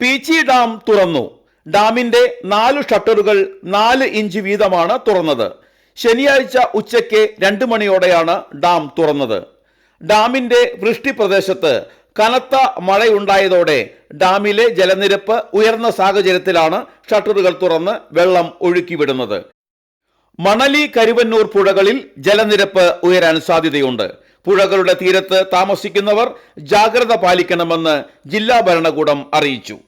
Peechi dam തുറന്നു. ഡാമിന്റെ നാല് ഷട്ടറുകൾ നാല് ഇഞ്ച് വീതമാണ് തുറന്നത്. ശനിയാഴ്ച ഉച്ചയ്ക്ക് രണ്ട് മണിയോടെയാണ് ഡാം തുറന്നത്. ഡാമിന്റെ വൃഷ്ടി പ്രദേശത്ത് കനത്ത മഴയുണ്ടായതോടെ ഡാമിലെ ജലനിരപ്പ് ഉയർന്ന സാഹചര്യത്തിലാണ് ഷട്ടറുകൾ തുറന്ന് വെള്ളം ഒഴുക്കിവിടുന്നത്. മണലി കരുവന്നൂർ പുഴകളിൽ ജലനിരപ്പ് ഉയരാൻ സാധ്യതയുണ്ട്. പുഴകളുടെ തീരത്ത് താമസിക്കുന്നവർ ജാഗ്രത പാലിക്കണമെന്ന് ജില്ലാ ഭരണകൂടം അറിയിച്ചു.